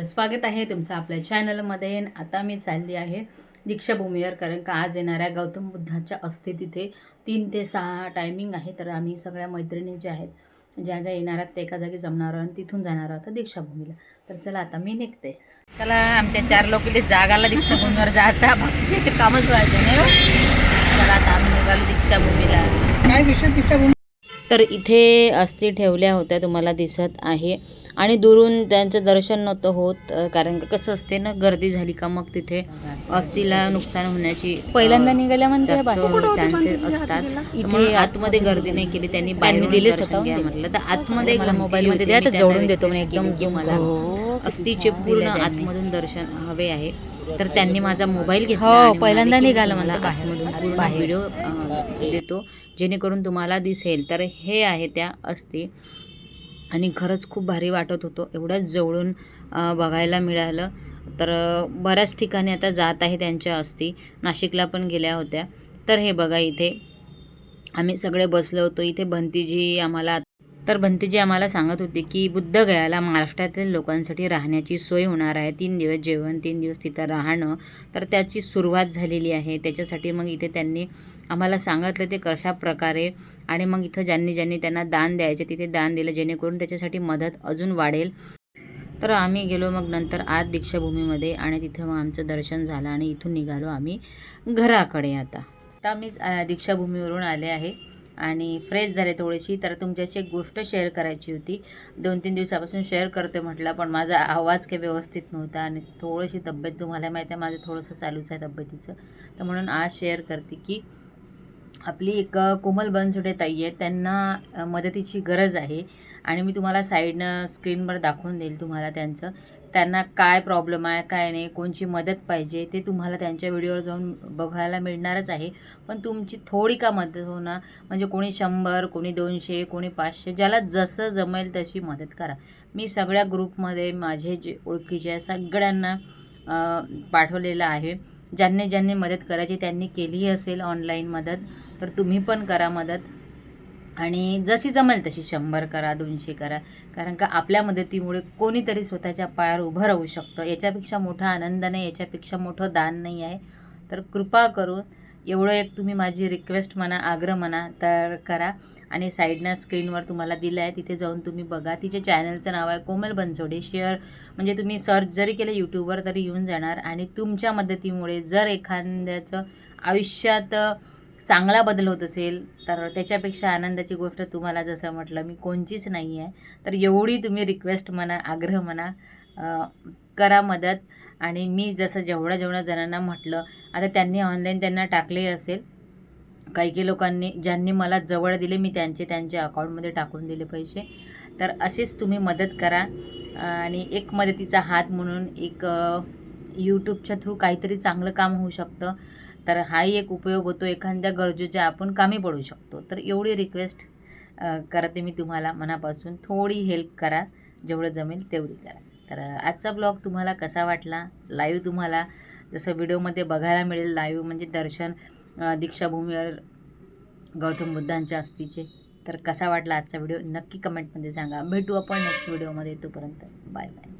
स्वागत आहे तुमचं आपल्या चॅनलमध्ये आता मी चालली आहे दीक्षाभूमीवर कारण का आज येणाऱ्या गौतम बुद्धाच्या असते तिथे तीन ते सहा टायमिंग आहे. तर आम्ही सगळ्या मैत्रिणी ज्या आहेत ज्या ज्या येणार आहेत ते एका जागी जमणार आहोत आणि तिथून जाणार आहोत दीक्षाभूमीला. तर चला आता मी निघते. चला आमच्या चार लोकांनी जागाला दीक्षाभूमीवर जायचा कामच व्हायचं नाही हो? चला आता आम्ही निघालो दीक्षाभूमीला. काय विषय दीक्षाभूमी? तर इथे अस्थी ठेवल्या होत्या तुम्हाला दिसत आहे. आणि दुरून त्यांचं दर्शन नव्हतं होत कारण का कसं असते ना गर्दी झाली का मग तिथे अस्थीला नुकसान होण्याची पहिल्यांदा निघाल्या बाहेर. चान्सेस असतात. इथे आतमध्ये गर्दी नाही केली त्यांनी बाहेरून दिले घ्या. म्हटलं. तर आतमध्ये मला मोबाईल मध्ये द्या, तर जवळून देतो एकदम मला छान पूर्ण. आतमधून दर्शन हवे आहे. तर त्यांनी माझा मोबाईल घेतला हो, पहिल्यांदा निघालं मला म्हणते बाहेर. व्हिडिओ देतो. जेणेकरून तुम्हाला दिसेल. तर हे आहे त्या अस्थी आणि खरंच खूप भारी वाटत होतं. एवढ्याच जवळून बघायला मिळालं. तर बऱ्याच ठिकाणी आता जात आहे त्यांच्या अस्थी नाशिकला पण गेल्या होत्या. तर हे बघा इथे. आम्ही सगळे बसलो होतो. इथे भंतीजी आम्हाला तर भंतीजी आम्हाला सांगत होते की बुद्धगयाला महाराष्ट्रातील लोकांसाठी राहण्याची सोय होणार आहे. तीन दिवस जेवण तीन दिवस तिथं राहणं. तर त्याची सुरुवात झालेली आहे. त्याच्यासाठी मग इथे त्यांनी आम्हाला सांगितलं ते कशा प्रकारे आणि मग इथं ज्यांनी ज्यांनी त्यांना दान द्यायचे तिथे दान दिलं जेणेकरून त्याच्यासाठी मदत अजून वाढेल. तर आम्ही गेलो मग नंतर आज दीक्षाभूमीमध्ये आणि तिथं मग आमचं दर्शन झालं आणि इथून निघालो आम्ही घराकडे आता. आता मीच दीक्षाभूमीवरून आले आहे. आणि फ्रेश झाले थोडीशी तर तुमच्याशी एक गोष्ट शेअर करायची होती. दोन तीन दिवसापासून शेअर करते म्हटलं पण माझा आवाज काही व्यवस्थित नव्हता आणि थोडीशी तब्येत तुम्हाला माहिती आहे माझं थोडंसं चालूच आहे तब्येतीचं. तर म्हणून आज शेअर करते की आपली एक कोमल बनसुटे ताई आहे त्यांना मदतीची गरज आहे. आणि मी तुम्हाला साईडनं स्क्रीनवर दाखवून देईल तुम्हाला त्यांचं. त्यांना काय प्रॉब्लेम आहे काय नाही कोणची मदत पाहिजे ते तुम्हाला त्यांच्या व्हिडिओवर जाऊन बघायला मिळणारच आहे. पण तुमची थोडी का मदत होणार? म्हणजे कोणी शंभर कोणी दोनशे कोणी पाचशे ज्याला जसं जमेल तशी मदत करा. मी सगळ्या ग्रुपमध्ये माझे जे ओळखीचे आहे सगळ्यांना पाठवलेलं आहे. ज्यांनी ज्यांनी मदत करायची त्यांनी केलीही असेल ऑनलाईन मदत तर तुम्ही पण करा मदत. आणि जशी जमेल तशी शंभर करा दोनशे करा. कारण का आपल्या मदतीमुळे कोणीतरी स्वतःच्या पायावर उभं राहू शकतं. याच्यापेक्षा मोठा आनंद नाही याच्यापेक्षा मोठं दान नाही आहे. तर कृपा करून एवढं एक तुम्ही माझी रिक्वेस्ट म्हणा आग्रह म्हणा तर करा. आणि साईडनं स्क्रीनवर तुम्हाला दिलं आहे तिथे जाऊन तुम्ही बघा. तिचे चॅनलचं नाव आहे कोमल बनसोडे. शेअर म्हणजे तुम्ही सर्च जरी केलं यूट्यूबवर तरी येऊन जाणार. आणि तुमच्या मदतीमुळे जर एखाद्याचं आयुष्यात चांगला बदल होत असेल तर त्याच्यापेक्षा आनंदाची गोष्ट तुम्हाला जसं म्हटलं मी कोणचीच नाही आहे तर एवढी तुम्ही रिक्वेस्ट म्हणा आग्रह म्हणा करा मदत. आणि मी जसं जेवढं जेवढं जणांना म्हटलं आता त्यांनी ऑनलाईन त्यांना टाकले असेल. काही काही लोकांनी ज्यांनी मला जवळ दिले मी त्यांचे त्यांच्या अकाउंटमध्ये टाकून दिले पैसे. तर अशीच तुम्ही मदत करा. आणि एक मदतीचा हात म्हणून एक यूट्यूबच्या थ्रू काहीतरी चांगलं काम होऊ शकतं. तर हाही एक उपयोग होतो. एखाद्या गरजेच्या आपण कामी पडू शकतो. तर एवढी रिक्वेस्ट करते मी तुम्हाला मनापासून. थोडी हेल्प करा. जेवढं जमेल तेवढी करा. तर आजचा ब्लॉग तुम्हाला कसा वाटला? लाईव्ह तुम्हाला जसं व्हिडिओमध्ये बघायला मिळेल लाईव्ह म्हणजे दर्शन दीक्षाभूमीवर गौतम बुद्धांच्या अस्तीचे तर कसा वाटला आजचा व्हिडिओ? नक्की कमेंटमध्ये सांगा. भेटू आपण नेक्स्ट व्हिडिओमध्ये तोपर्यंत बाय बाय